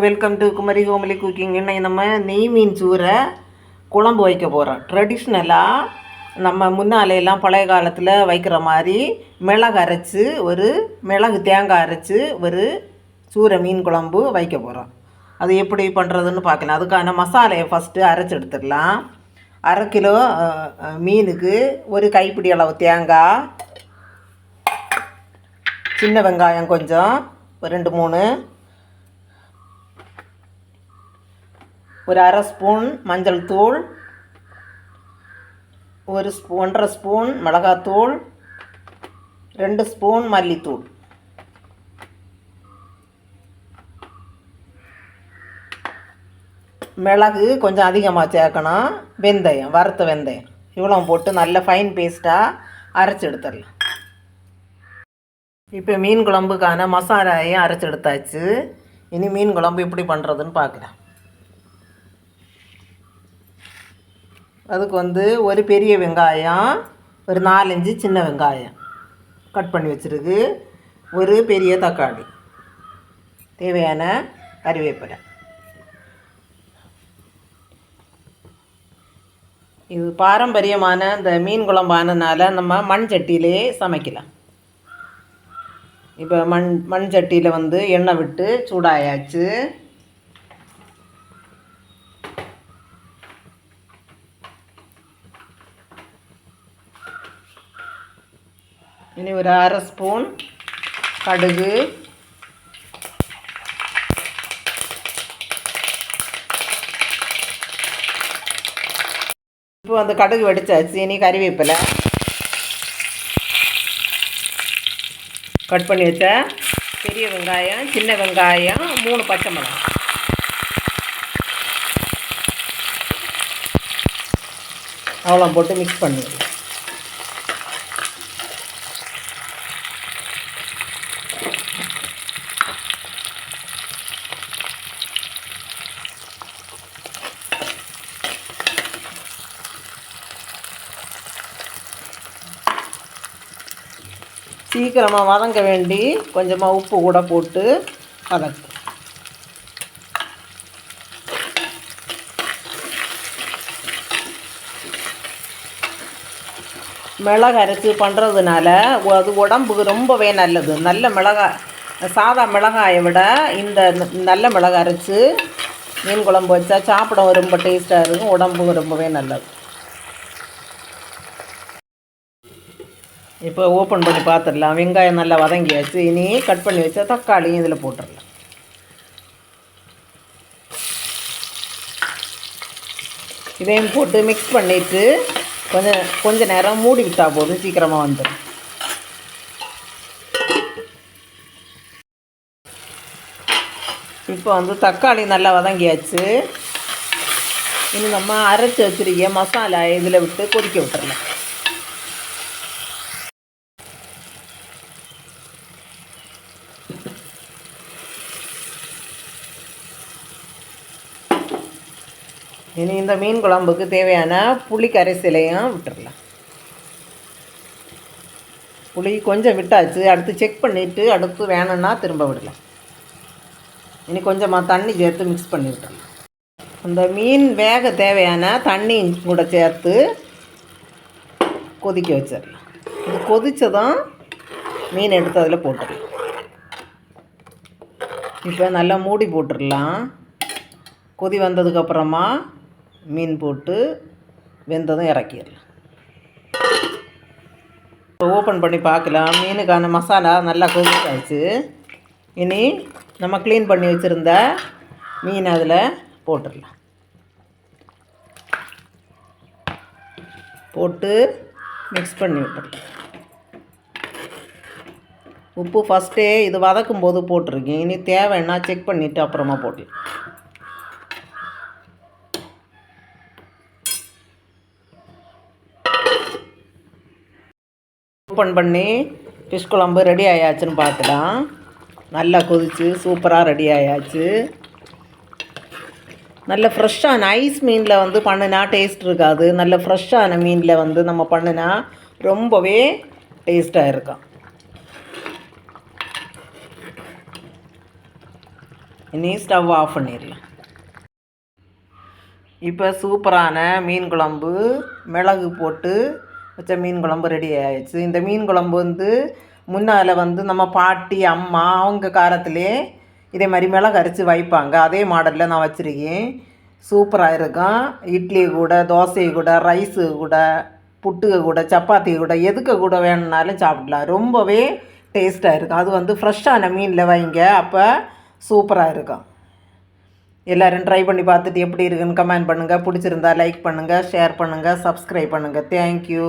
Welcome to Kumari Komali cooking இன்னைக்கு நம்ம நெய் மீன் சூரை குழம்பு வைக்க போகிறோம் ட்ரெடிஷ்னலாக நம்ம முன்னாலையெல்லாம் பழைய காலத்தில் வைக்கிற மாதிரி மிளகு அரைச்சி ஒரு மிளகு தேங்காய் அரைச்சி ஒரு சூரை மீன் குழம்பு வைக்க போகிறோம் அது எப்படி பண்ணுறதுன்னு பார்க்கலாம். அதுக்கான மசாலையை ஃபஸ்ட்டு அரைச்சி எடுத்துடலாம். அரை கிலோ மீனுக்கு ஒரு கைப்பிடி அளவு தேங்காய் சின்ன வெங்காயம் கொஞ்சம் ஒரு ரெண்டு மூணு ஒரு அரை ஸ்பூன் மஞ்சள் தூள் ஒரு ஸ்பூ ஒன்றரை ஸ்பூன் மிளகாத்தூள் ரெண்டு ஸ்பூன் மல்லித்தூள். மிளகு கொஞ்சம் அதிகமாக சேர்க்கணும். வெந்தயம் வறுத்த வெந்தயம். இவ்வளோ போட்டு நல்ல ஃபைன் பேஸ்ட்டாக அரைச்சி எடுத்துடலாம். இப்போ மீன் குழம்புக்கான மசாலாயை அரைச்சி எடுத்தாச்சு. இனி மீன் குழம்பு எப்படி பண்ணுறதுன்னு பார்க்குறேன் அதுக்கு வந்து ஒரு பெரிய வெங்காயம் ஒரு நாலஞ்சு சின்ன வெங்காயம் கட் பண்ணி வச்சுருக்கு. ஒரு பெரிய தக்காளி. தேவையான கறிவேப்பிலை. இது பாரம்பரியமான இந்த மீன் குழம்பானதுனால நம்ம மண் சட்டியிலே சமைக்கலாம். இப்போ மண் மண் சட்டியில் வந்து எண்ணெய் விட்டு சூடாயாச்சு. இனி ஒரு அரை ஸ்பூன் கடுகு. இப்போ அந்த கடுகு வெடிச்சாச்சு இனி கறிவேப்பிலை. கட் பண்ணி வச்ச பெரிய வெங்காயம் சின்ன வெங்காயம் மூணு பச்சை மிளகாய். அவ்வளோ போட்டு மிக்ஸ் பண்ணுவேன் சீக்கிரமாக வதங்க வேண்டி கொஞ்சமாக உப்பு கூட போட்டு வதக்கு. மிளகு அரைச்சி பண்ணுறதுனால அது உடம்புக்கு ரொம்பவே நல்லது. நல்ல மிளகாய் சாதா மிளகாயை விட இந்த நல்ல மிளகு அரைச்சி மீன் குழம்பு வச்சா சாப்பிட ரொம்ப டேஸ்ட்டாக இருக்கும் உடம்புக்கு ரொம்பவே நல்லது. இப்போ ஓப்பன் பண்ணி பார்த்துடலாம். வெங்காயம் நல்லா வதங்கியாச்சு. இனி கட் பண்ணி வச்சா தக்காளியும் இதில் போட்டுடலாம். இதையும் போட்டு மிக்ஸ் பண்ணிவிட்டு கொஞ்சம் கொஞ்ச நேரம் மூடி விட்டா போதும். சீக்கிரமாக வந்துடும். இப்போ வந்து தக்காளி நல்லா வதங்கியாச்சு. இனி நம்ம அரைச்சி வச்சிருக்க மசாலா இதில் விட்டு கொதிக்க விட்டுறலாம். இனி இந்த மீன் குழம்புக்கு தேவையான புளி கரைசலையும் விட்டுடலாம் புளி கொஞ்சம் விட்டாச்சு அடுத்து செக் பண்ணிவிட்டு அடுத்து வேணும்னா திரும்ப விடலாம். இனி கொஞ்சமாக தண்ணி சேர்த்து மிக்ஸ் பண்ணி விட்டுடலாம் அந்த மீன் வேக தேவையான தண்ணி கூட சேர்த்து கொதிக்க வச்சிடலாம். இது கொதித்ததும் மீன் எடுத்து அதில் போட்டுடலாம். இப்போ நல்லா மூடி போட்டுடலாம். கொதி வந்ததுக்கப்புறமா மீன் போட்டு வெந்ததும் இறக்கிடலாம். இப்போ ஓப்பன் பண்ணி பார்க்கலாம். மீனுக்கான மசாலா நல்லா கொதிச்சாச்சு. இனி நம்ம க்ளீன் பண்ணி வச்சுருந்த மீன் அதில் போட்டுடலாம். போட்டு மிக்ஸ் பண்ணி விட்டுடலாம். உப்பு ஃபஸ்ட்டே இது வதக்கும் போது போட்டிருக்கேன். இனி தேவைன்னா செக் பண்ணிவிட்டு அப்புறமா போடலாம் ஓப்பன் பண்ணி ஃபிஷ் குழம்பு ரெடி ஆயாச்சுன்னு பார்க்கலாம் நல்லா கொதிச்சு சூப்பராக ரெடி ஆயாச்சு. நல்ல ஃப்ரெஷ்ஷான ஐஸ் மீனில் வந்து பண்ணினா டேஸ்ட் இருக்காது. நல்ல ஃப்ரெஷ்ஷான மீனில் வந்து நம்ம பண்ணினா ரொம்பவே டேஸ்ட்டாக இருக்கும். இனி ஸ்டவ் ஆஃப் பண்ணிடலாம். இப்போ சூப்பரான மீன் குழம்பு மிளகு போட்டு வச்ச மீன் குழம்பு ரெடி ஆயிடுச்சு. இந்த மீன் குழம்பு வந்து முன்னால் வந்து நம்ம பாட்டி அம்மா அவங்க காலத்திலே இதே மாதிரி மிளகு அரைச்சி வைப்பாங்க. அதே மாடலில் நான் வச்சுருக்கேன். சூப்பராக இருக்கும். இட்லி கூட தோசை கூட ரைஸு கூட புட்டுக கூட சப்பாத்தி கூட எதுக்கு கூட வேணும்னாலும் சாப்பிடலாம். ரொம்பவே டேஸ்ட்டாக இருக்கும். அது வந்து ஃப்ரெஷ்ஷான மீனில் வைங்க. அப்போ சூப்பராக இருக்கும். எல்லோரும் ட்ரை பண்ணி பார்த்துட்டு எப்படி இருக்குன்னு கமெண்ட் பண்ணுங்கள் பிடிச்சிருந்தா லைக் பண்ணுங்கள் ஷேர் பண்ணுங்கள் சப்ஸ்கிரைப் பண்ணுங்கள் தேங்க்யூ